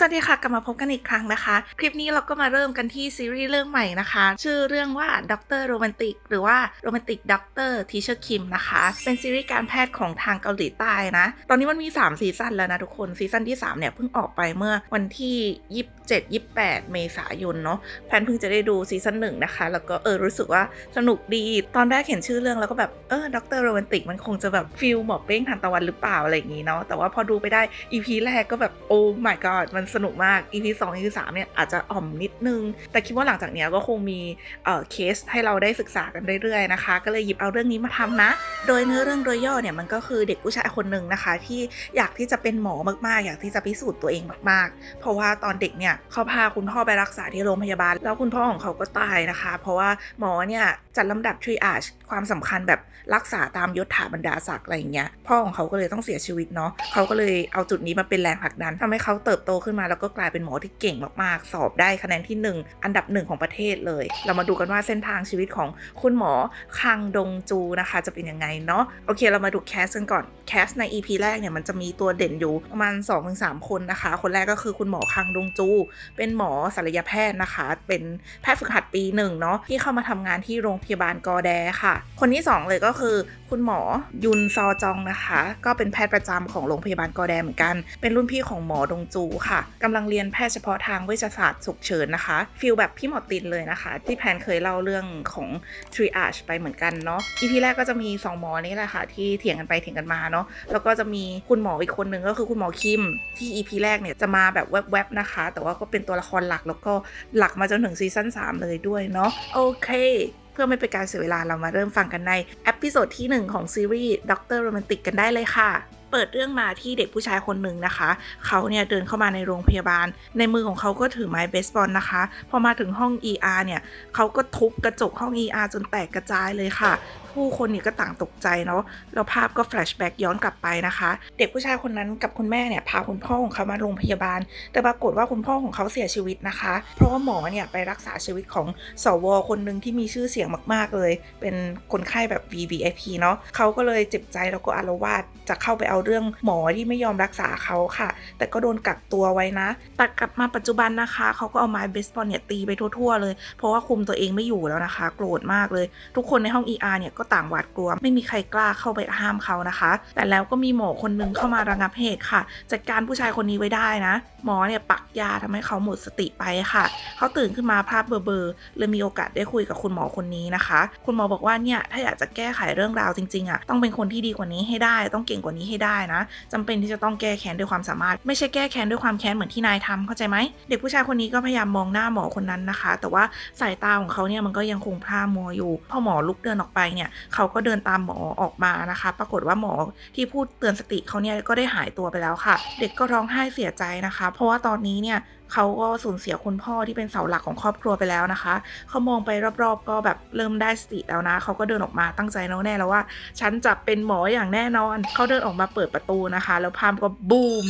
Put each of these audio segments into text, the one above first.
สวัสดีค่ะกลับมาพบกันอีกครั้งนะคะ คลิปนี้เราก็มาเริ่มกันที่ซีรีส์เรื่องใหม่นะคะ ชื่อเรื่องว่าด็อกเตอร์โรแมนติกหรือว่าโรแมนติกด็อกเตอร์ทีเชอร์คิมนะคะ เป็นซีรีส์การแพทย์ของทางเกาหลีใต้นะ ตอนนี้มันมี 3 ซีซั่นแล้วนะทุกคน ซีซั่นที่ 3 เนี่ยเพิ่งออกไปเมื่อวันที่ 27 28 เมษายนเนาะแพนเพิ่งจะได้ดูซีซั่นหนึ่งนะคะ แล้วก็เออรู้สึกว่าสนุกดี ตอนแรกเห็นชื่อเรื่องแล้วก็แบบเออด็อกเตอร์โรแมนติกมันคงจะแบบฟิลหมอเป้งทันตะวันหรือเปล่าอะไรอย่างงี้เนาะแต่ว่าพอดูไปได้ EP แรกก็แบบโอ้ my god มันสนุกมาก EP 2 EP 3เนี่ยอาจจะอ่อมนิดนึง แต่คิดว่าหลังจากเนี้ยก็คงมีเอ่อเคสให้เราได้ศึกษากันเรื่อยๆนะคะ ก็เลยหยิบเอาเรื่องนี้มาทำนะ โดยเนื้อเรื่องโดยย่อเนี่ยมันก็คือเด็กผู้ชายคนหนึ่งนะคะ ที่อยากที่จะเป็นหมอมากๆ อยากที่จะพิสูจน์ตัวเองมากๆ เพราะว่าตอนเด็กเนี่ยเขาพาคุณพ่อไปรักษาที่โรงพยาบาล แล้วคุณพ่อของเขาก็ตายนะคะ เพราะว่าหมอเนี่ยจัดลำดับทรีอาชความสำคัญแบบรักษาตามยศถาบรรดาศักดิ์อะไรอย่างเงี้ยพ่อของเขาก็เลยต้องเสียชีวิตเนาะเขาก็เลยเอาจุดนี้มาเป็นแรงผลักดันทำให้เขาเติบโตขึ้นมาแล้วก็กลายเป็นหมอที่เก่งมากๆ สอบได้คะแนนที่ 1 อันดับหนึ่งของประเทศเลย เรามาดูกันว่าเส้นทางชีวิตของคุณหมอคังดงจูนะคะ จะเป็นยังไงเนาะโอเค เรามาดูแคสกันก่อนแคสใน EP แรกเนี่ยมันจะมีตัวเด่นอยู่ประมาณ2-3คนนะคะ คนแรกก็คือคุณหมอคังดงจูเป็นหมอศัลยแพทย์นะคะ เป็นแพทย์ฝึกหัดปีหนึ่งเนาะที่เข้ามาทำงานที่โรงพยาบาลกอแดค่ะ คนที่ 2 เลยก็คือ คุณหมอยุนซอจองนะคะ ก็เป็นแพทย์ประจำของโรงพยาบาลกอแดเหมือนกัน เป็นรุ่นพี่ของหมอดงจูค่ะกำลังเรียนแพทย์เฉพาะทางเวชศาสตร์ฉุกเฉินนะคะฟิลแบบพี่หมอตินเลยนะคะ ที่แพนเคยเล่าเรื่องของ triage ไปเหมือนกันเนาะ EP แรกก็จะมี 2 หมอนี่แหละค่ะ ที่เถียงกันไปเถียงกันมาเนาะแล้วก็จะมีคุณหมออีกคนนึงก็คือคุณหมอคิมที่ EP แรกเนี่ยจะมาแบบแวบๆนะคะ แต่ว่าก็เป็นตัวละครหลักแล้วก็หลักมาจนถึงซีซั่น3 เลยด้วยเนาะโอเค เพื่อไม่เป็นการเสียเวลาเรามาเริ่มฟังกันในเอพิโซดที่ 1 ของซีรีส์ด็อกเตอร์โรแมนติกกันได้เลยค่ะเปิดเรื่องมาที่เด็กผู้ชายคนหนึ่งนะคะ เขาเนี่ยเดินเข้ามาในโรงพยาบาล ในมือของเขาก็ถือไม้เบสบอลนะคะ พอมาถึงห้อง ER เนี่ย เขาก็ทุบกระจกห้อง ER จนแตกกระจายเลยค่ะ ผู้คนนี่ก็ต่างตกใจเนาะแล้วภาพก็แฟลชแบ็กย้อนกลับไปนะคะ เด็กผู้ชายคนนั้นกับคุณแม่เนี่ยพาคุณพ่อของเขามาโรงพยาบาล แต่ปรากฏว่าคุณพ่อของเขาเสียชีวิตนะคะ เพราะว่าหมอเนี่ยไปรักษาชีวิตของสวคนหนึ่งที่มีชื่อเสียงมากๆเลย เป็นคนไข้แบบ VVIP เนาะเขาก็เลยเจ็บใจแล้วก็อารวาสจะเข้าไปเอาเรื่องหมอที่ไม่ยอมรักษาเขาค่ะ แต่ก็โดนกักตัวไว้นะตัดกลับมาปัจจุบันนะคะเขาก็เอาไม้เบสบอลเนี่ยตีไปทั่วๆเลย เพราะว่าคุมตัวเองไม่อยู่แล้วนะคะ โกรธมากเลย ทุกคนในห้อง ER เนี่ยก็ต่างหวาดกลัว ไม่มีใครกล้าเข้าไปห้ามเขานะคะ แต่แล้วก็มีหมอคนนึงเข้ามาระงับเหตุค่ะ จัดการผู้ชายคนนี้ไว้ได้นะ หมอเนี่ยปักยาทำให้เขาหมดสติไปค่ะ เขาตื่นขึ้นมาภาพเบลอๆเลยมีโอกาสได้คุยกับคุณหมอคนนี้นะคะ คุณหมอบอกว่าเนี่ยถ้าอยากจะแก้ไขเรื่องราวจริงๆอะต้องเป็นคนที่ดีกว่านี้ให้ได้ ต้องเก่งกว่านี้ให้ได้นะจำเป็นที่จะต้องแก้แค้นด้วยความสามารถ ไม่ใช่แก้แค้นด้วยความแค้นเหมือนที่นายทำเข้าใจไหมเด็กผู้ชายคนนี้ก็พยายามมองหน้าหมอคนนั้นนะคะ แต่ว่าสายตาของเขาเนี่ยมันก็ยังคงพร่ามัวอยู่ พอหมอลุกเดินออกไปเนี่ยเขาก็เดินตามหมอออกมานะคะ ปรากฏว่าหมอที่พูดเตือนสติเขาเนี่ยก็ได้หายตัวไปแล้วค่ะ เด็กก็ร้องไห้เสียใจนะคะ เพราะว่าตอนนี้เนี่ย เขาก็สูญเสียคุณพ่อที่เป็นเสาหลักของครอบครัวไปแล้วนะคะ เขามองไปรอบๆ ก็แบบเริ่มได้สติแล้วนะ เขาก็เดินออกมาตั้งใจแน่วแน่แล้วว่า ฉันจะเป็นหมออย่างแน่นอน เขาเดินออกมาเปิดประตูนะคะ แล้วพามก็บูม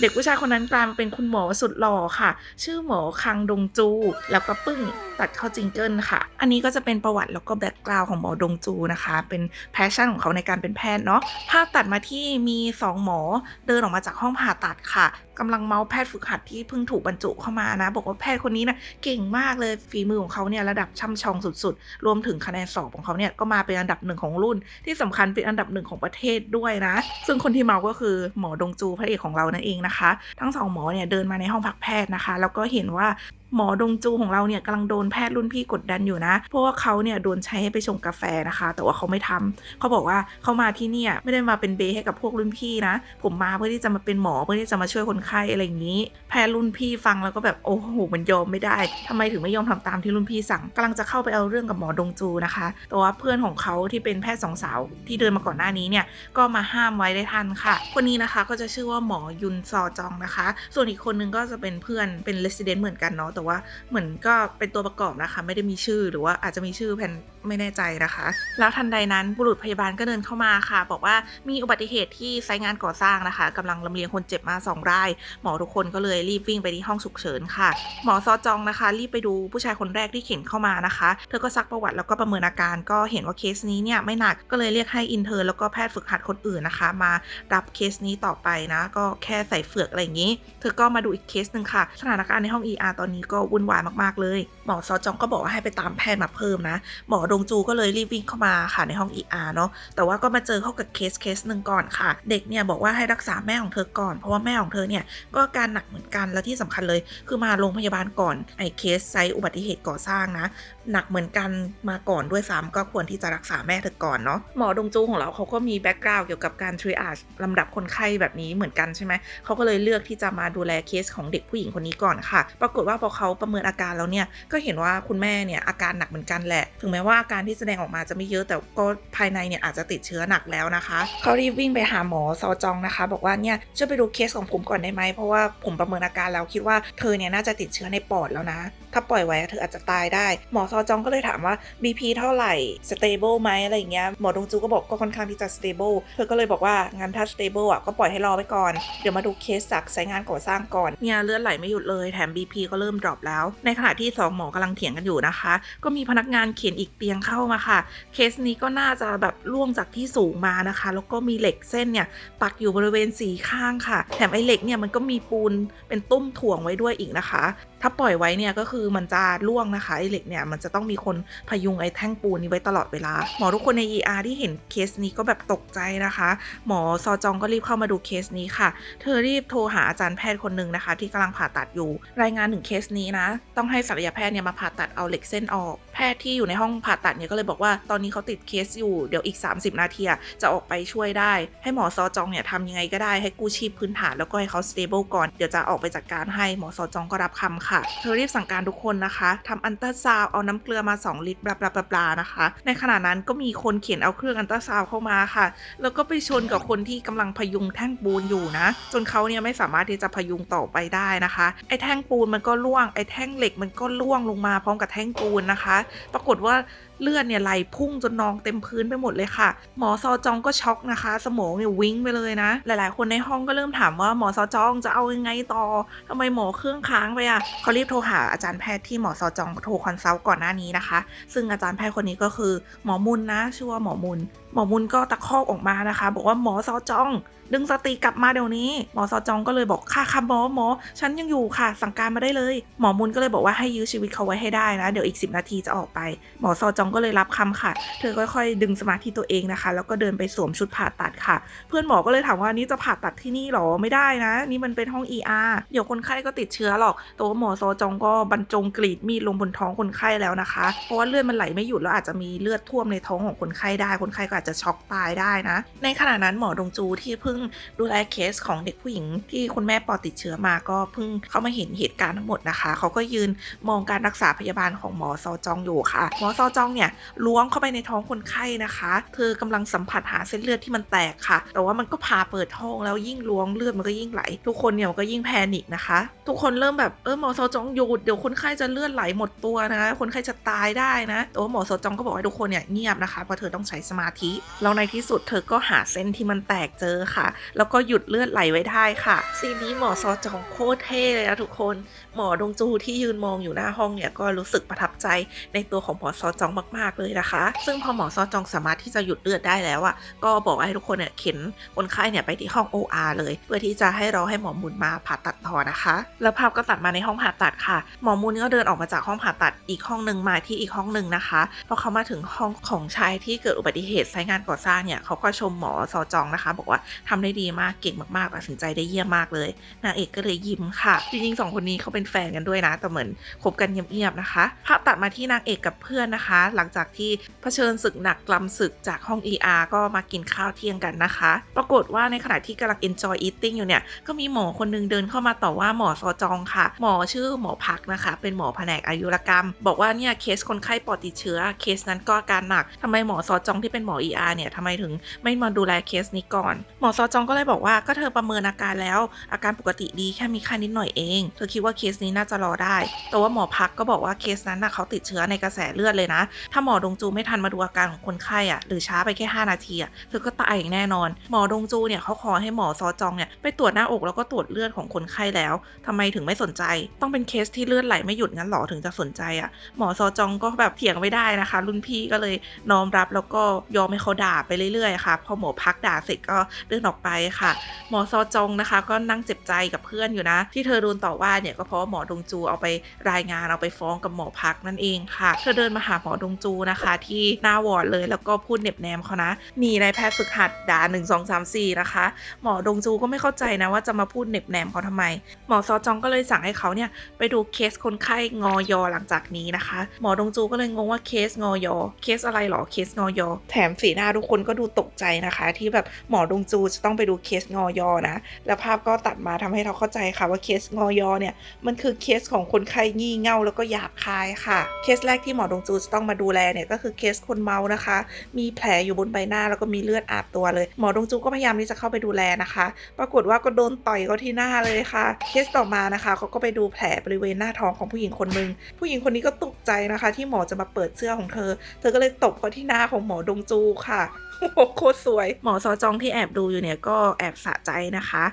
เด็กผู้ชายคนนั้นกลายมาเป็นคุณหมอสุดหล่อค่ะ ชื่อหมอคังดงจู แล้วก็ปึ้งตัดเข้าจิงเกิลค่ะ อันนี้ก็จะเป็นประวัติแล้วก็แบ็กกราวของหมอดงจูนะคะ เป็นแพชชั่นของเขาในการเป็นแพทย์เนาะ ภาพตัดมาที่มีสองหมอเดินออกมาจากห้องผ่าตัดค่ะ กำลังเมาส์แพทย์ฝึกหัดที่เพิ่งถูกบรรจุเข้ามานะ บอกว่าแพทย์คนนี้นะเก่งมากเลยฝีมือของเขาเนี่ยระดับช่ำชองสุดๆ รวมถึงคะแนนสอบของเขาเนี่ยก็มาเป็นอันดับหนึ่งของรุ่น ที่สำคัญเป็นอันดับหนึ่งของประเทศด้วยนะ ซึ่งคนที่เมาก็คือหมอดงจูพระเอกของเรานั่นเองนะคะ ทั้งสองหมอเนี่ยเดินมาในห้องพักแพทย์นะคะ แล้วก็เห็นว่า หมอดงจูของเราเนี่ยกำลังโดนแพทย์รุ่นพี่กดดันอยู่นะ เพราะว่าเขาเนี่ยโดนใช้ให้ไปชงกาแฟนะคะ แต่ว่าเขาไม่ทำเขาบอกว่าเขามาที่เนี่ยไม่ได้มาเป็นเบย์ให้กับพวกรุ่นพี่นะ ผมมาเพื่อที่จะมาเป็นหมอเพื่อที่จะมาช่วยคนไข้อะไรอย่างนี้ แพทย์รุ่นพี่ฟังแล้วก็แบบโอ้โหมันยอมไม่ได้ทำไมถึงไม่ยอมทำตามที่รุ่นพี่สั่งกำลังจะเข้าไปเอาเรื่องกับหมอดงจูนะคะ แต่ว่าเพื่อนของเขาที่เป็นแพทย์สองสาวที่เดินมาก่อนหน้านี้เนี่ยก็มาห้ามไว้ได้ทันค่ะ คนนี้นะคะก็จะชื่อว่าหมอยุนซอจองนะคะ ส่วนอีกคนนึงก็จะเป็นเพื่อนเป็นเลสเดนเหมือนกันเนาะแต่ว่าเหมือนก็เป็นตัวประกอบนะคะ ไม่ได้มีชื่อหรือว่าอาจจะมีชื่อแพนไม่แน่ใจนะคะ แล้วทันใดนั้นบุรุษพยาบาลก็เดินเข้ามาค่ะ บอกว่ามีอุบัติเหตุที่ไซต์งานก่อสร้างนะคะกำลังลำเลียงคนเจ็บมาสองราย หมอทุกคนก็เลยรีบวิ่งไปที่ห้องฉุกเฉินค่ะ หมอซอจองนะคะ รีบไปดูผู้ชายคนแรกที่เข็นเข้ามานะคะ เธอก็ซักประวัติแล้วก็ประเมินอาการก็เห็นว่าเคสนี้เนี่ยไม่หนักก็เลยเรียกให้อินเทอร์แล้วก็แพทย์ฝึกหัดคนอื่นนะคะ มารับเคสนี้ต่อไปนะ ก็แค่ใส่เฟือกอะไรอย่างนี้ เธอก็มาดูอีกเคสหนึ่งค่ะ สถานการณ์ในห้อง ER ตอนนี้ก็วุ่นวายมากๆเลย หมอซอจองก็บอกว่าให้ไปตามแพทย์มาเพิ่มนะ หมอดงจูก็เลยรีบวิ่งเข้ามาค่ะในห้อง ER เนาะแต่ว่าก็มาเจอเข้ากับเคสเคสหนึ่งก่อนค่ะ เด็กเนี่ยบอกว่าให้รักษาแม่ของเธอก่อน เพราะว่าแม่ของเธอเนี่ยก็อาการหนักเหมือนกันแล้วที่สำคัญเลย คือมาโรงพยาบาลก่อนไอ้เคสไซต์อุบัติเหตุก่อสร้างนะ หนักเหมือนกันมาก่อนด้วยซ้ำก็ควรที่จะรักษาแม่เธอก่อนเนาะหมอดงจูของเราเขาก็มีแบ็กกราวด์เกี่ยวกับการทรีอาจลำดับคนไข้แบบนี้เหมือนกันใช่ไหมเขาก็เลยเลือกที่จะมาดูแลเคสของเด็กผู้หญิงคนนี้ก่อนค่ะ ปรากฏว่าพอเขาประเมินอาการแล้วเนี่ยก็เห็นว่าคุณแม่เนี่ยอาการหนักเหมือนกันแหละ ถึงแม้ว่าอาการที่แสดงออกมาจะไม่เยอะแต่ก็ภายในเนี่ยอาจจะติดเชื้อหนักแล้วนะคะเขารีบวิ่งไปหาหมอซอจองนะคะ บอกว่าเนี่ยช่วยไปดูเคสของผมก่อนได้ไหมเพราะว่าผมประเมินอาการแล้วคิดว่าเธอเนี่ยน่าจะติดเชื้อในปอดแล้วนะถ้าปล่อยไว้เธออาจจะตายได้ หมอซอจองก็เลยถามว่า BP เท่าไหร่ stable ไหมอะไรอย่างเงี้ย หมอดงจูก็บอกก็ค่อนข้างที่จะ stable เธอก็เลยบอกว่างั้นถ้า stable อะก็ปล่อยให้รอไปก่อน เดี๋ยวมาดูเคสจากสายงานก่อสร้างก่อนเนี่ยเลือดไหลไม่หยุดเลยแถม BP ก็เริ่มดรอปแล้ว ในขณะที่สองหมอกำลังเถียงกันอยู่นะคะ ก็มีพนักงานเข็นอีกเตียงเข้ามาค่ะ เคสนี้ก็น่าจะแบบล่วงจากที่สูงมานะคะ แล้วก็มีเหล็กเส้นเนี่ยปักอยู่บริเวณสีข้างค่ะ แถมไอ้เหล็กเนี่ยมันก็มีปูนเป็นตุ้มถ่วงไว้ด้วยอีกนะคะถ้าปล่อยไว้เนี่ยก็คือมันจะล่วงนะคะไอ้เหล็กเนี่ยมันจะต้องมีคนพยุงไอ้แท่งปูนนี้ไว้ตลอดเวลา หมอทุกคนใน ER ที่เห็นเคสนี้ก็แบบตกใจนะคะ หมอซอจองก็รีบเข้ามาดูเคสนี้ค่ะ เธอรีบโทรหาอาจารย์แพทย์คนหนึ่งนะคะ ที่กำลังผ่าตัดอยู่ รายงานถึงเคสนี้นะ ต้องให้ศัลยแพทย์เนี่ยมาผ่าตัดเอาเหล็กเส้นออก แพทย์ที่อยู่ในห้องผ่าตัดเนี่ยก็เลยบอกว่าตอนนี้เขาติดเคสอยู่เดี๋ยวอีก 30 นาทีอะจะออกไปช่วยได้ ให้หมอซอจองเนี่ยทำยังไงก็ได้ให้กู้ชีพพื้นฐานแล้วก็ให้เขา stable ก่อนเดี๋ยวจะออกไปจัดการให้หมอซอจองก็รับคำค่ะ เธอรีบสั่งการทุกคนนะคะทำอันตราซาวเอาน้ำเกลือมา 2 ลิตรบลาบลาบลานะคะ ในขณะนั้นก็มีคนเขียนเอาเครื่องอันตราซาวเข้ามาค่ะ แล้วก็ไปชนกับคนที่กำลังพยุงแท่งปูนอยู่นะ จนเขาเนี่ยไม่สามารถที่จะพยุงต่อไปได้นะคะ ไอ้แท่งปูนมันก็ล่วง ไอ้แท่งเหล็กมันก็ล่วงลงมาพร้อมกับแท่งปูนนะคะ ปรากฏว่า เลือดเนี่ยไหลพุ่งจนนองเต็มพื้นไปหมดเลยค่ะ หมอซอจองก็ช็อกนะคะ สมองเนี่ยวิ่งไปเลยนะ หลายๆ คนในห้องก็เริ่มถามว่าหมอซอจองจะเอายังไงต่อทำไมหมอเครื่องค้างไปอะ่ะเขารีบโทรหาอาจารย์แพทย์ที่หมอซอจองโทรคอนซัลท์ก่อนหน้านี้นะคะ ซึ่งอาจารย์แพทย์คนนี้ก็คือหมอมุนนะชื่อว่าหมอมุน มอมุนก็ตะคอกออกมานะคะ บอกว่าหมอซอจอง ดึงสติกลับมาเดี๋ยวนี้ หมอซอจองก็เลยบอกค่ะค่ะหมอหมอ ฉันยังอยู่ค่ะ สั่งการมาได้เลย หมอมุนก็เลยบอกว่าให้ยื้อชีวิตเขาไว้ให้ได้นะเดี๋ยวอีก 10 นาทีจะออกไป หมอซอจองก็เลยรับคำค่ะ เธอค่อยๆ ดึงสมาธิตัวเองนะคะ แล้วก็เดินไปสวมชุดผ่าตัดค่ะ เพื่อนหมอก็เลยถามว่านี่จะผ่าตัดที่นี่หรอไม่ได้นะ นี่มันเป็นห้อง ER เดี๋ยวคนไข้ก็ติดเชื้อหรอกแต่ว่าหมอซอจองก็บรรจงกรีดมีดลงบนท้องคนไข้แล้วนะคะเพราะว่าเลือดมันไหลไม่หยุดแล้วอาจจะมีเลือดท่วมในท้องของคนไข้ได้คนไข้ก็อาจจะช็อกตายได้นะ ในขณะนั้นหมอดงจูที่เพิ่งดูแลเคสของเด็กผู้หญิง ที่คุณแม่ปอติดเชื้อมาก็เพิ่งเข้ามาเห็นเหตุการณ์ทั้งหมดนะคะ เขาก็ยืนมองการรักษาพยาบาลของหมอซอจองอยู่ค่ะ หมอซอจองเนี่ยล้วงเข้าไปในท้องคนไข้นะคะ เธอกำลังสัมผัสหาเส้นเลือดที่มันแตกค่ะ แต่ว่ามันก็พาเปิดท้องแล้วยิ่งล้วงเลือดมันก็ยิ่งไหล ทุกคนเนี่ยก็ยิ่งแพนิคนะคะ ทุกคนเริ่มแบบเออหมอซอจองหยุดเดี๋ยวคนไข้จะเลือดไหลหมดตัวนะ คนไข้จะตายได้นะแต่ว่าหมอซอจองก็บอกให้ทุกคนเนี่ยเงียบนะคะเพราะเธอต้องใช้สมาธิแล้วในที่สุดเธอก็หาเส้นที่มันแตกเจอค่ะ แล้วก็หยุดเลือดไหลไว้ได้ค่ะ ซีนนี้หมอซอจองโคตรเท่เลยนะทุกคน หมอดงจูที่ยืนมองอยู่หน้าห้องเนี่ยก็รู้สึกประทับใจในตัวของหมอซอจองมาก ๆเลยนะคะ ซึ่งพอหมอซอจองสามารถที่จะหยุดเลือดได้แล้วอะก็บอกให้ทุกคนเนี่ยเข็นคนไข้เนี่ยไปที่ห้อง OR เลย เพื่อที่จะให้รอให้หมอมุนมาผ่าตัดต่อนะคะ แล้วภาพก็ตัดมาในห้องผ่าตัดค่ะ หมอมุนก็เดินออกมาจากห้องผ่าตัดอีกห้องหนึ่งมาที่อีกห้องหนึ่งนะคะพอเขามาถึงห้องของชายที่เกิดอุบัติเหตุไซต์งานก่อสร้างเนี่ยเขาก็ชมหมอซอจองนะคะ บอกว่าทำได้ดีมากเก่งมากๆตัดสินใจได้เยี่ยมมากเลยนางเอกก็เลยยิ้มค่ะ จริงๆสองคนนี้เขาเป็นแฟนกันด้วยนะ แต่เหมือนคบกันเงียบๆนะคะภาพตัดมาที่นางเอกกับเพื่อนนะคะ หลังจากที่เผชิญศึกหนักกลำศึกจากห้อง ER ก็มากินข้าวเที่ยงกันนะคะ ปรากฏว่าในขณะที่กำลัง enjoy eating อยู่เนี่ยก็มีหมอคนนึงเดินเข้ามาต่อว่าหมอซอจองค่ะ หมอชื่อหมอพักนะคะ เป็นหมอแผนกอายุรกรรม บอกว่าเนี่ยเคสคนไข้ปอดติดเชื้อเคสนั้นก็อาการหนักทำไมหมอซอจองที่เป็นหมอ ER เนี่ยทำไมถึงไม่มาดูแลเคสนี้ก่อน หมอซอจองก็เลยบอกว่าก็เธอประเมินอาการแล้ว อาการปกติดีแค่มีไข้นิดหน่อยเอง เธอคิดว่าเคสนี้น่าจะรอได้ แต่ว่าหมอพักก็บอกว่าเคสนั้นน่ะเขาติดเชื้อในกระแสเลือดเลยนะ ถ้าหมอดงจูไม่ทันมาดูอาการของคนไข้อะหรือช้าไปแค่ 5 นาทีอะเธอก็ตายอย่างแน่นอน หมอดงจูเนี่ยเขาขอให้หมอซอจองเนี่ยไปตรวจหน้าอกแล้วก็ตรวจเลือดของคนไข้แล้วทำไมถึงไม่สนใจ ต้องเป็นเคสที่เลือดไหลไม่หยุดงั้นหรอถึงจะสนใจอะหมอซอจองก็แบบเถียงไม่ได้นะคะ รุ่นพี่ก็เลยน้อมรับแล้วก็ยอมให้เขาด่าไปเรื่อยๆค่ะ พอหมอพักด่าเสร็จก็เดินออกไปค่ะ หมอซอจงนะคะ ก็นั่งเจ็บใจกับเพื่อนอยู่นะ ที่เธอโดนต่อว่าเนี่ยก็เพราะว่าหมอดงจูเอาไปรายงานเอาไปฟ้องกับหมอพักนั่นเองค่ะ เธอเดินมาหาหมอดงจูนะคะ ที่หน้าวอร์ดเลยแล้วก็พูดเน็บแนมเขานะนี่นายแพทย์ฝึกหัดด่า1 2 3 4นะคะ หมอดงจูก็ไม่เข้าใจนะว่าจะมาพูดเน็บแนมเขาทำไม หมอซอจองก็เลยสั่งให้เขาเนี่ยไปดูเคสคนไข้งอยอหลังจากนี้นะคะ หมอดงจูก็เลยงงว่าเคสงอยอเคสอะไรหรอเคสงอยอแถมสีหน้าทุกคนก็ดูตกใจนะคะ ที่แบบหมอดงจูจะต้องไปดูเคสงอยอนะ แล้วภาพก็ตัดมาทำให้เราเข้าใจค่ะว่าเคสงอยอเนี่ยมันคือเคสของคนไข้งี่เง่าแล้วก็หยาบคายค่ะ เคสแรกที่หมอดงจูจะต้องมาดูแลเนี่ยก็คือเคสคนเมานะคะ มีแผลอยู่บนใบหน้าแล้วก็มีเลือดอาบตัวเลย หมอดงจูก็พยายามที่จะเข้าไปดูแลนะคะ ปรากฏว่าก็โดนต่อยเขาที่หน้าเลยค่ะ เคสต่อมานะคะเขาก็ไปดูแผลบริเวณหน้าท้องของผู้หญิงคนหนึ่งผู้หญิงคนนี้ก็ตกใจนะคะ ที่หมอจะมาเปิดเสื้อของเธอ เธอก็เลยตบเขาที่หน้าของหมอดงจูค่ะโอ้โหโคตรสวย หมอซอจองที่แอบดูอยู่เนี่ยก็แอบสะใจนะคะ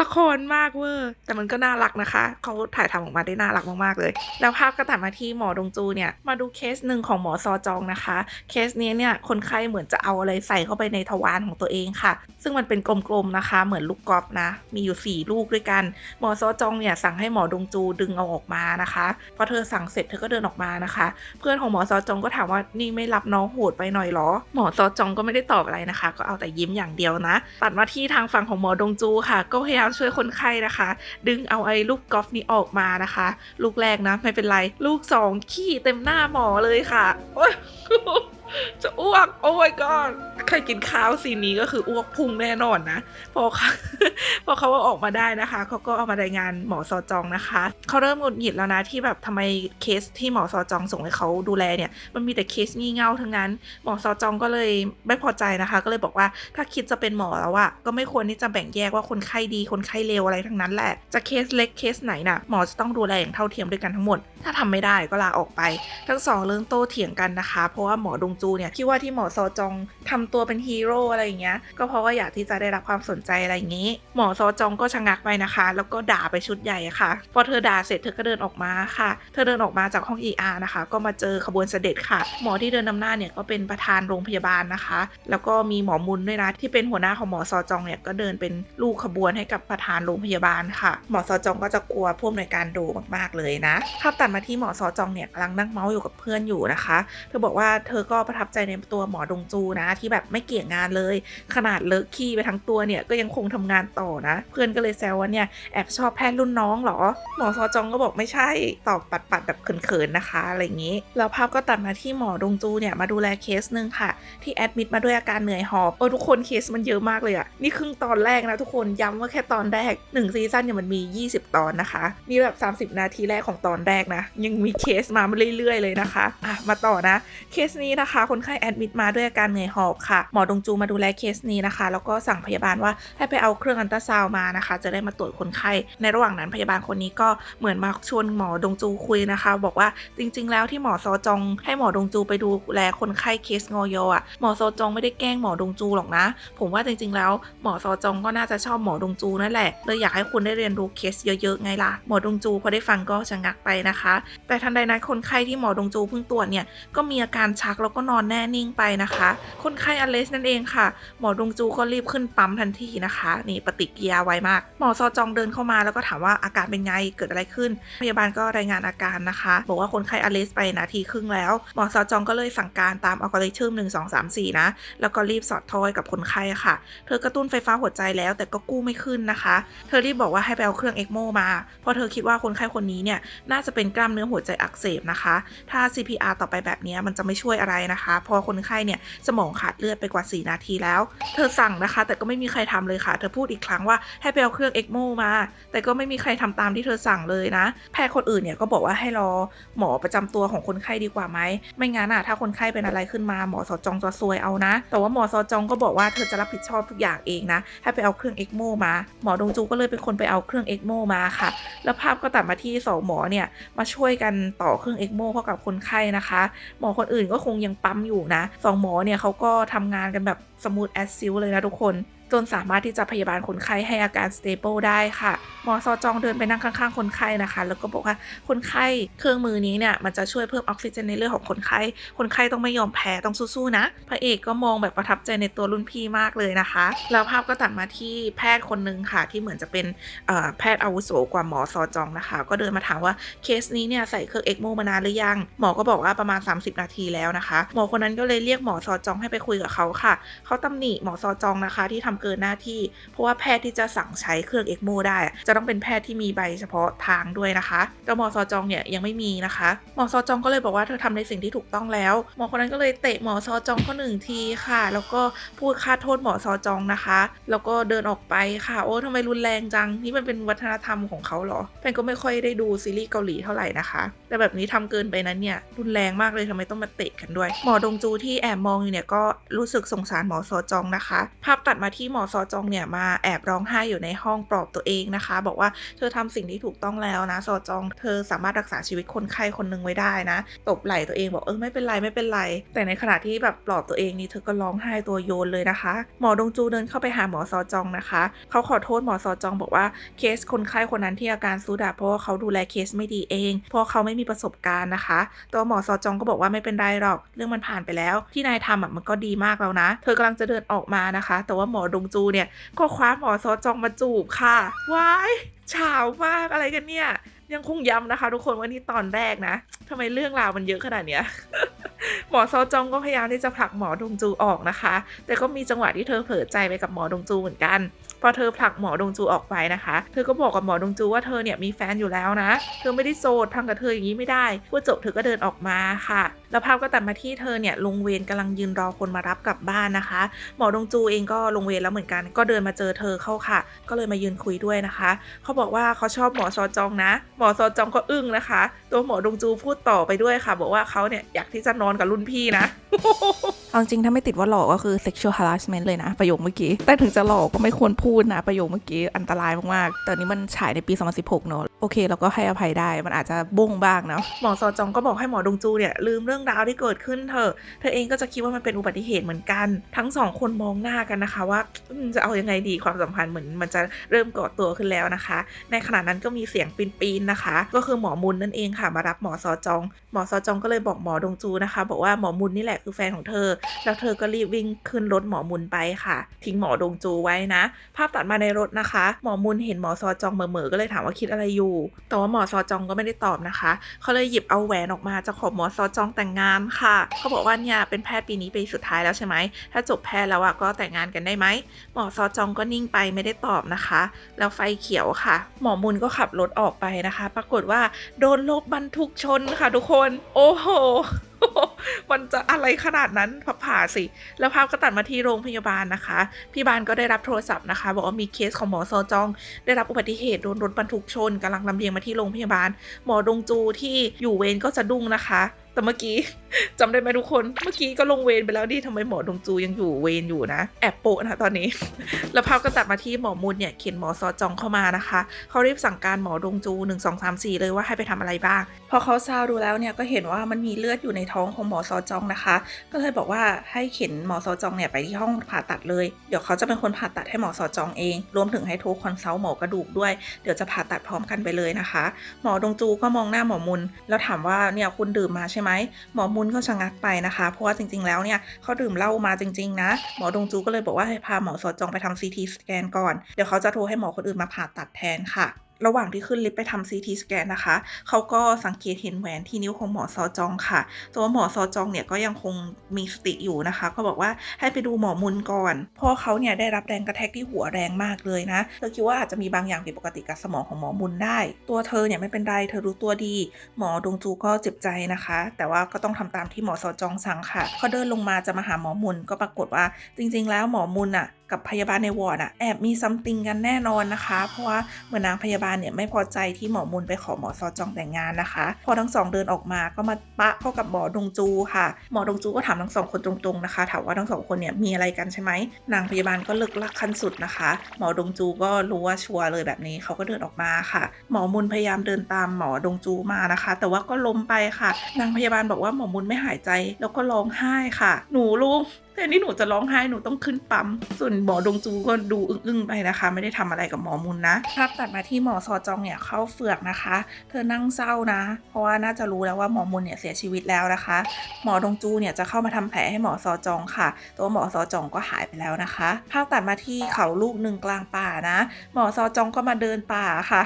ละครมากเวอร์ แต่มันก็น่ารักนะคะ เขาถ่ายทำออกมาได้น่ารักมาก ๆ เลย แล้วภาพก็ตัดมาที่หมอดงจูเนี่ย มาดูเคสหนึ่งของหมอซอจองนะคะ เคสนี้เนี่ย คนไข้เหมือนจะเอาอะไรใส่เข้าไปในทวารของตัวเองค่ะ ซึ่งมันเป็นกลมๆนะคะ เหมือนลูกกอล์ฟนะ มีอยู่ 4 ลูกด้วยกัน หมอซอจองเนี่ยสั่งให้หมอดงจูดึงเอาออกมานะคะ พอเธอสั่งเสร็จเธอก็เดินออกมานะคะ เพื่อนของหมอซอจองก็ถามว่านี่ไม่รับน้องโหดไปหน่อยเหรอ หมอซอจองก็ไม่ได้ตอบอะไรนะคะ ก็เอาแต่ยิ้มอย่างเดียวนะ ตัดมาที่ทางฝั่งของหมอดงจูค่ะ ก็พยายามช่วยคนไข้นะคะ ดึงเอาไอ้ลูกกอล์ฟนี้ออกมานะคะ ลูกแรกนะไม่เป็นไร ลูกสองขี้เต็มหน้าหมอเลยค่ะ โอ๊ยจะอ้วก โอ้ my god รกินข้าวซีนนี้ก็คืออ้วกพุ่งแน่นอนนะพอพอเขาเอาออกมาได้นะคะเขาก็เอามารายงานหมอซอจองนะคะเขาเริ่มหงุดหงิดแล้วนะที่แบบทำไมเคสที่หมอซอจองส่งให้เขาดูแลเนี่ย มันมีแต่เคสงี่เง่าทั้งนั้น หมอซอจองก็เลยไม่พอใจนะคะ ก็เลยบอกว่าถ้าคิดจะเป็นหมอแล้วอะก็ไม่ควรที่จะแบ่งแยกว่าคนไข้ดีคนไข้เลวอะไรทั้งนั้นแหละจะเคสเล็กเคสไหนน่ะหมอจะต้องดูแลอย่างเท่าเทียมด้วยกันทั้งหมด ถ้าทำไม่ได้ก็ลาออกไป ทั้งสองเรื่องโต้เถียงกันนะคะ เพราะว่าหมอดงจูเนี่ยคิดว่าที่หมอซอจองทำตัวเป็นฮีโร่อะไรอย่างเงี้ย ก็เพราะว่าอยากที่จะได้รับความสนใจอะไรอย่างงี้ หมอซอจองก็ชะงักไปนะคะ แล้วก็ด่าไปชุดใหญ่ค่ะ พอเธอด่าเสร็จเธอก็เดินออกมาค่ะ เธอเดินออกมาจากห้อง ER นะคะ ก็มาเจอขบวนเสด็จค่ะ หมอที่เดินนำหน้าเนี่ยก็เป็นประธานโรงพยาบาลนะคะ แล้วก็มีหมอมุนด้วยนะที่เป็นหัวหน้าของหมอซอจองเนี่ยก็เดินเป็นลูกขบวนให้กับประธานโรงพยาบาลค่ะ หมอซอจองก็จะกลัวผู้อำนวยการดูมากๆเลยนะภาพตัดมาที่หมอซอจองเนี่ยกำลังนั่งเมาส์อยู่กับเพื่อนอยู่นะคะ เธอบอกว่าเธอก็ประทับใจในตัวหมอดงจูนะที่แบบไม่เกี่ยงงานเลย ขนาดเลอะขี้ไปทั้งตัวเนี่ยก็ยังคงทำงานต่อนะ เพื่อนก็เลยแซวว่าเนี่ยแอบชอบแพทย์รุ่นน้องเหรอ หมอซอจองก็บอกไม่ใช่ตอบปัดๆแบบเขินๆนะคะอะไรอย่างนี้แล้วภาพก็ตัดมาที่หมอดงจูเนี่ยมาดูแลเคสหนึ่งค่ะ ที่แอดมิดมาด้วยอาการเหนื่อยหอบโอ้ทุกคนเคสมันเยอะมากเลยอะนี่ครึ่งตอนแรกนะทุกคนย้ำว่าแค่ตอนแรก1ซีซั่นเนี่ยมันมี 20 ตอนนะคะนี่แบบ 30 นาทีแรกของตอนแรกนะ ยังมีเคสมาเรื่อยๆ เลยนะคะอะมาต่อนะ เคสนี้นะคะ คนไข้แอดมิดมาด้วยอาการเหนื่อยหอบค่ะหมอดงจูมาดูแลเคสนี้นะคะ แล้วก็สั่งพยาบาลว่าให้ไปเอาเครื่องอันตราซาวมานะคะ จะได้มาตรวจคนไข้ ในระหว่างนั้นพยาบาลคนนี้ก็เหมือนมาชวนหมอดงจูคุยนะคะ บอกว่าจริง ๆ แล้วที่หมอซอจง ให้หมอดงจูไปดูแลคนไข้เคสงอยอะหมอซอจงไม่ได้แกล้งหมอดงจูหรอกนะ ผมว่าจริง ๆ แล้วหมอซอจงก็น่าจะชอบหมอดงจูนั่นแหละเลยอยากให้คุณได้เรียนรู้เคสเยอะๆไงล่ะหมอดงจูพอได้ฟังก็ชะงักไปนะคะ แต่ทันใดนั้นคนไข้ที่หมอดงจูเพิ่งตรวจเนี่ยก็มีอาการชักแล้วก็นอนแน่นิ่งไปนะคะ คนไข้อเลสนั่นเองค่ะ หมอดงจูก็รีบขึ้นปั๊มทันทีนะคะ นี่ปฏิกิริยาไวมาก หมอซอจองเดินเข้ามาแล้วก็ถามว่าอาการเป็นไงเกิดอะไรขึ้น พยาบาลก็รายงานอาการนะคะ บอกว่าคนไข้อเลสไปนาทีครึ่งแล้ว หมอซอจองก็เลยสั่งการตามอัลกอริทึม1 2 3 4นะ แล้วก็รีบสอดท่อให้กับคนไข้ค่ะ เธอกระตุ้นไฟฟ้าหัวใจแล้วแต่ก็กู้ไม่ขึ้นนะคะ เธอรีบบอกว่าให้ไปเอาเครื่องเอ็กโมมา เพราะเธอคิดว่าคนไข้คนนี้เนี่ยน่าจะเป็นกล้ามเนื้อหัวใจอักเสบนะคะ ถ้า CPR ต่อไปแบบนี้มันจะไม่ช่วยอะไรนะคะ พอคนไข้เนี่ยสมองขาดเลือดไปกว่า 4 นาทีแล้ว เธอสั่งนะคะ แต่ก็ไม่มีใครทำเลยค่ะ เธอพูดอีกครั้งว่าให้ไปเอาเครื่องเอ็กโมมา แต่ก็ไม่มีใครทำตามที่เธอสั่งเลยนะ แพทย์คนอื่นเนี่ยก็บอกว่าให้รอหมอประจำตัวของคนไข้ดีกว่าไหม ไม่งั้นอะถ้าคนไข้เป็นอะไรขึ้นมาหมอสอจองจะซวยเอานะ แต่ว่าหมอสอจองก็บอกว่าเธอจะรับผิดชอบทุกอย่างเองนะ ให้ไปเอาเครื่องเอ็กโมมา หมอดงจูก็เลยเป็นคนไปเอาเครื่องเอ็กโมมาค่ะ แล้วภาพก็ตัดมาที่สองหมอเนี่ยมาช่วยกันต่อเครื่องเอ็กโมเข้ากับคนไข้นะคะ หมอคนอื่นก็คงยังปั๊มอยู่นะสองหมอเนี่ยเขาก็ทำงานกันแบบสมูทแอสซิลเลยนะทุกคน จนสามารถที่จะพยาบาลคนไข้ให้อาการสเตเบิลได้ค่ะ หมอซอจองเดินไปนั่งข้างๆคนไข้นะคะ แล้วก็บอกว่าคนไข้เครื่องมือนี้เนี่ยมันจะช่วยเพิ่มออกซิเจนในเลือดของคนไข้ คนไข้ต้องไม่ยอมแพ้ต้องสู้ๆนะ พระเอกก็มองแบบประทับใจในตัวรุ่นพี่มากเลยนะคะ แล้วภาพก็ตัดมาที่แพทย์คนหนึ่งค่ะ ที่เหมือนจะเป็นแพทย์อาวุโสกว่าหมอซอจองนะคะ ก็เดินมาถามว่าเคสนี้เนี่ยใส่เครื่องเอ็กโมมานานหรือยัง หมอก็บอกว่าประมาณ 30 นาทีแล้วนะคะ หมอคนนั้นก็เลยเรียกหมอซอจองให้ไปคุยกับเขาค่ะ เขาตำหนิหมอซอจองนะคะที่ทำเกินหน้าที่ เพราะว่าแพทย์ที่จะสั่งใช้เครื่องเอ็กโมได้ จะต้องเป็นแพทย์ที่มีใบเฉพาะทางด้วยนะคะแต่หมอซอจองเนี่ยยังไม่มีนะคะหมอซอจองก็เลยบอกว่าเธอทำในสิ่งที่ถูกต้องแล้ว หมอคนนั้นก็เลยเตะหมอซอจองเขาหนึ่งทีค่ะ แล้วก็พูดค่าโทษหมอซอจองนะคะ แล้วก็เดินออกไปค่ะ โอ้ทำไมรุนแรงจัง นี่มันเป็นวัฒนธรรมของเขาเหรอแฟนก็ไม่ค่อยได้ดูซีรีส์เกาหลีเท่าไหร่นะคะ แต่แบบนี้ทำเกินไปนั้นเนี่ยรุนแรงมากเลยทำไมต้องมาเตะกันด้วย หมอดงจูที่แอบมองอยู่เนี่ยก็รู้สึกสงสารหมอซอจองนะคะ ภาพตัดมาที่ที่หมอซอจองเนี่ยมาแอบร้องไห้อยู่ในห้องปลอบตัวเองนะคะ บอกว่าเธอทำสิ่งที่ถูกต้องแล้วนะซอจองเธอสามารถรักษาชีวิตคนไข้คนหนึ่งไว้ได้นะตบไหล่ตัวเองบอกเออไม่เป็นไรไม่เป็นไร แต่ในขณะที่แบบปลอบตัวเองนี่เธอก็ร้องไห้ตัวโยนเลยนะคะ หมอดงจูเดินเข้าไปหาหมอซอจองนะคะ เขาขอโทษหมอซอจองบอกว่าเคสคนไข้คนนั้นที่อาการซุดอะเพราะว่าเขาดูแลเคสไม่ดีเอง เพราะเขาไม่มีประสบการณ์นะคะ ตัวหมอซอจองก็บอกว่าไม่เป็นไรหรอก เรื่องมันผ่านไปแล้ว ที่นายทำอะมันก็ดีมากแล้วนะ เธอกำลังจะเดินออกมานะคะ แต่ว่าหมอดดงจูเนี่ย ก็คว้าหมอซอจองมาจูบค่ะว้ายเฉาวมากอะไรกันเนี่ย ยังคงย้ำนะคะ ทุกคนว่านี่ตอนแรกนะทำไมเรื่องราวมันเยอะขนาดเนี้ยหมอซอจองก็พยายามที่จะผลักหมอดงจูออกนะคะ แต่ก็มีจังหวะที่เธอเผลอใจไปกับหมอดงจูเหมือนกัน พอเธอผลักหมอดงจูออกไปนะคะ เธอก็บอกกับหมอดงจูว่าเธอเนี่ยมีแฟนอยู่แล้วนะ เธอไม่ได้โสดทำกับเธออย่างนี้ไม่ได้พูดจบเธอก็เดินออกมาค่ะ แล้วภาพก็ตัดมาที่เธอเนี่ยลงเวรกำลังยืนรอคนมารับกลับบ้านนะคะ หมอดงจูเองก็ลงเวรแล้วเหมือนกัน ก็เดินมาเจอเธอเข้าค่ะ ก็เลยมายืนคุยด้วยนะคะ เขาบอกว่าเขาชอบหมอซอจองนะ หมอซอจองก็อึ้งนะคะ ตัวหมอดงจูพูดต่อไปด้วยค่ะ บอกว่าเขาเนี่ยอยากที่จะนอนกับรุ่นพี่นะเอาจริงถ้าไม่ติดว่าหลอกก็คือ sexual harassment เลยนะ ประโยคเมื่อกี้ แต่ถึงจะหลอกก็ไม่ควรพูดนะ ประโยคเมื่อกี้อันตรายมากๆแต่นี้มันฉายในปี 2016 เนอะโอเคเราก็ให้อภัยได้มันอาจจะบ้งบ้างเนาะหมอซอจองก็บอกให้หมอดงจูเนี่ยลืมเรื่องราวที่เกิดขึ้นเถอะเธอเองก็จะคิดว่ามันเป็นอุบัติเหตุเหมือนกัน ทั้งสองคนมองหน้ากันนะคะว่าจะเอายังไงดีความสัมพันธ์เหมือนมันจะเริ่มก่อตัวขึ้นแล้วนะคะ ในขณะนั้นก็มีเสียงปีนๆนะคะ ก็คือหมอมุนนั่นเองค่ะมารับหมอซอจอง หมอซอจองก็เลยบอกหมอดงจูนะคะ บอกว่าหมอมุนนี่แหละคือแฟนของเธอ แล้วเธอก็รีบวิ่งขึ้นรถหมอมุนไปค่ะ ทิ้งหมอดงจูไว้นะ ภาพตัดมาในรถนะคะ หมอมุนเห็นหมอซอจองเหม่อๆก็เลยถามว่าคิดอะไรอยู่ แต่ว่าหมอซอจองก็ไม่ได้ตอบนะคะ เขาเลยหยิบเอาแหวนออกมาจะขอหมอซอจองแต่งงานค่ะ เขาบอกว่าเนี่ยเป็นแพทย์ปีนี้ปีสุดท้ายแล้วใช่ไหม ถ้าจบแพทย์แล้วอะก็แต่งงานกันได้ไหม หมอซอจองก็นิ่งไปไม่ได้ตอบนะคะ แล้วไฟเขียวค่ะ หมอมุนก็ขับรถออกไปนะคะ ปรากฏว่าโดนรถบรรทุกชนค่ะทุกคน โอ้โหมันจะอะไรขนาดนั้นพับผ่าสิ แล้วภาพก็ตัดมาที่โรงพยาบาลนะคะ พี่บานก็ได้รับโทรศัพท์นะคะ บอกว่ามีเคสของหมอซอจอง ได้รับอุบัติเหตุโดนรถบรรทุกชนกำลังลำเลียงมาที่โรงพยาบาล หมอดงจูที่อยู่เวรก็จะดุ้งนะคะ แต่เมื่อกี้จำได้ไหมทุกคน เมื่อกี้ก็ลงเวรไปแล้วดิทำไมหมอดงจูยังอยู่เวรอยู่นะ แอบโปะนะตอนนี้ แล้วภาพก็ตัดมาที่หมอมุนเนี่ยเขียนหมอซอจองเข้ามานะคะ เขารีบสั่งการหมอดงจู 1 2 3 4 เลยว่าให้ไปทำอะไรบ้าง พอเขาซาวดูแล้วเนี่ยก็เห็นว่ามันมีเลือดอยู่ในท้องของหมอซอจองนะคะ ก็เลยบอกว่าให้เข็นหมอซอจองเนี่ยไปที่ห้องผ่าตัดเลย เดี๋ยวเขาจะเป็นคนผ่าตัดให้หมอซอจองเอง รวมถึงให้โทรคอนซัลท์หมอกระดูกด้วย เดี๋ยวจะผ่าตัดพร้อมกันไปเลยนะคะ หมอดงจูก็มองหน้าหมอมุนแล้วถามว่าเนี่ยคุณดื่มมาใช่ไหมหมอมุนก็ชะงักไปนะคะ เพราะว่าจริงๆแล้วเนี่ยเขาดื่มเหล้ามาจริงๆนะ หมอดงจูก็เลยบอกว่าให้พาหมอสอจองไปทำซีทีสแกนก่อน เดี๋ยวเขาจะโทรให้หมอคนอื่นมาผ่าตัดแทนค่ะ ระหว่างที่ขึ้นลิฟต์ไปทำ CT สแกนนะคะ เขาก็สังเกตเห็นแหวนที่นิ้วของหมอซอจองค่ะ ตัวหมอซอจองเนี่ยก็ยังคงมีสติอยู่นะคะ ก็บอกว่าให้ไปดูหมอมุนก่อนพราะเขาเนี่ยได้รับแรงกระแทกที่หัวแรงมากเลยนะ เธอคิดว่าอาจจะมีบางอย่างผิดปกติกับสมองของหมอมุนได้ ตัวเธอเนี่ยไม่เป็นไร เธอรู้ตัวดี หมอดงจูก็เจ็บใจนะคะ แต่ว่าก็ต้องทำตามที่หมอซอจองสั่งค่ะ เขาเดินลงมาจะมาหาหมอมุนก็ปรากฏว่าจริง ๆ แล้วหมอมุนอะกับพยาบาลในวอร์ดอะแอบมีซัมติงกันแน่นอนนะคะ เพราะว่าเหมือนนางพยาบาลเนี่ยไม่พอใจที่หมอมุนไปขอหมอซอจองแต่งงานนะคะ พอทั้งสองเดินออกมาก็มาปะเข้ากับหมอดงจูค่ะ หมอดงจูก็ถามทั้งสองคนตรงๆนะคะ ถามว่าทั้งสองคนเนี่ยมีอะไรกันใช่ไหมนางพยาบาลก็เลิกลักขั้นสุดนะคะ หมอดงจูก็รู้ว่าชัวร์เลยแบบนี้เขาก็เดินออกมาค่ะ หมอมุนพยายามเดินตามหมอดงจูมานะคะ แต่ว่าก็ล้มไปค่ะ นางพยาบาลบอกว่าหมอมุนไม่หายใจ แล้วก็ร้องไห้ค่ะ หนูลุง แทนที่หนูจะร้องไห้หนูต้องขึ้นปั๊ม ส่วนหมอดงจูก็ดูอึ้งๆไปนะคะ ไม่ได้ทำอะไรกับหมอมุนนะภาพตัดมาที่หมอซอจองเนี่ยเข้าเฟือกนะคะ เธอนั่งเศร้านะ เพราะว่าน่าจะรู้แล้วว่าหมอมุนเนี่ยเสียชีวิตแล้วนะคะ หมอดงจูเนี่ยจะเข้ามาทำแผลให้หมอซอจองค่ะ ตัวหมอซอจองก็หายไปแล้วนะคะภาพตัดมาที่เขาลูกหนึ่งกลางป่านะ หมอซอจองก็มาเดินป่าค่ะ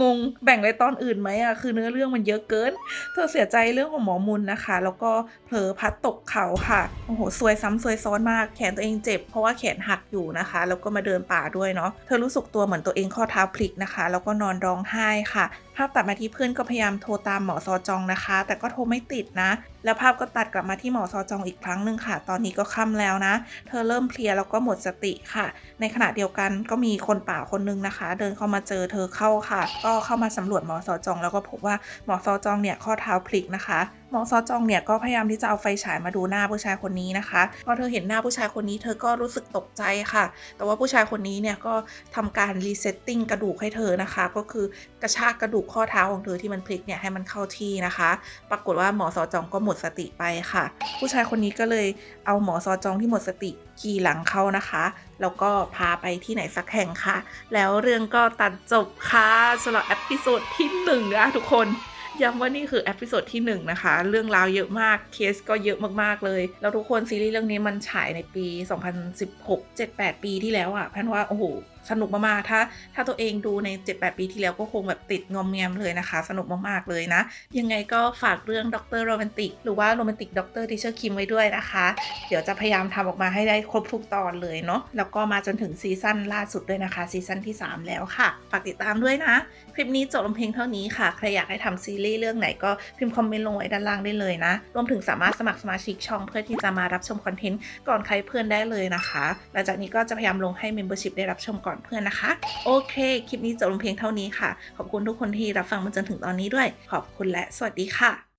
งงแบ่งเลยตอนอื่นไหมอะคือเนื้อเรื่องมันเยอะเกิน เธอเสียใจเรื่องของหมอมุนนะคะ แล้วก็เผลอพัดตกเขาค่ะโอ้โหซวยซ้ำซวยซ้อนมากแขนตัวเองเจ็บเพราะว่าแขนหักอยู่นะคะ แล้วก็มาเดินป่าด้วยเนาะเธอรู้สึกตัวเหมือนตัวเองข้อเท้าพลิกนะคะ แล้วก็นอนร้องไห้ค่ะ ภาพตัดมาที่เพื่อนก็พยายามโทรตามหมอซอจองนะคะ แต่ก็โทรไม่ติดนะ แล้วภาพก็ตัดกลับมาที่หมอซอจองอีกครั้งหนึ่งค่ะ ตอนนี้ก็ค่ำแล้วนะ เธอเริ่มเพลียแล้วก็หมดสติค่ะ ในขณะเดียวกันก็มีคนป่าคนนึงนะคะ เดินเข้ามาเจอเธอเข้าค่ะ ก็เข้ามาสำรวจหมอซอจอง แล้วก็พบว่าหมอซอจองเนี่ยข้อเท้าพลิกนะคะหมอซอจองเนี่ยก็พยายามที่จะเอาไฟฉายมาดูหน้าผู้ชายคนนี้นะคะ พอเธอเห็นหน้าผู้ชายคนนี้เธอก็รู้สึกตกใจค่ะ แต่ว่าผู้ชายคนนี้เนี่ยก็ทำการรีเซ็ตติ้งกระดูกให้เธอนะคะ ก็คือกระชากกระดูกข้อเท้าของเธอที่มันพลิกเนี่ยให้มันเข้าที่นะคะ ปรากฏว่าหมอซอจองก็หมดสติไปค่ะ ผู้ชายคนนี้ก็เลยเอาหมอซอจองที่หมดสติขี่หลังเขานะคะ แล้วก็พาไปที่ไหนสักแห่งค่ะ แล้วเรื่องก็ตัดจบค่ะสำหรับเอพิโซดที่หนึ่งนะทุกคน ย้ำว่านี่คือเอพิโซดที่1นะคะ เรื่องราวเยอะมาก เคสก็เยอะมากๆเลย แล้วทุกคนซีรีส์เรื่องนี้มันฉายในปี 2016 7-8 ปีที่แล้วอะ่ะแพนว่า โอ้โห สนุกมากๆ ถ้า ถ้าตัวเองดูใน 7-8 ปีที่แล้วก็คงแบบติดงอมแงมเลยนะคะ สนุกมากๆเลยนะ ยังไงก็ฝากเรื่องด็อกเตอร์โรแมนติกหรือว่าโรแมนติกด็อกเตอร์ทิเชอร์คิมไว้ด้วยนะคะ เดี๋ยวจะพยายามทำออกมาให้ได้ครบทุกตอนเลยเนาะ แล้วก็มาจนถึงซีซั่นล่าสุดด้วยนะคะ ซีซั่นที่ 3 แล้วค่ะ ฝากติดตามด้วยนะ คลิปนี้จบลงเพียงเท่านี้ค่ะ ใครอยากให้ทำซีรีส์เรื่องไหนก็พิมพ์คอมเมนต์ลงไว้ด้านล่างได้เลยนะ รวมถึงสามารถสมัครสมาชิกช่องเพื่อที่จะมารับชมคอนเทนต์ก่อนใครเพื่อนได้เลยนะคะ หลังจากนี้ก็จะพยายามลงให้ Membership ได้รับชมก่อนเพื่อนนะคะ โอเค คลิปนี้จบลงเพียงเท่านี้ค่ะ ขอบคุณทุกคนที่รับฟังมาจนถึงตอนนี้ด้วย ขอบคุณและสวัสดีค่ะ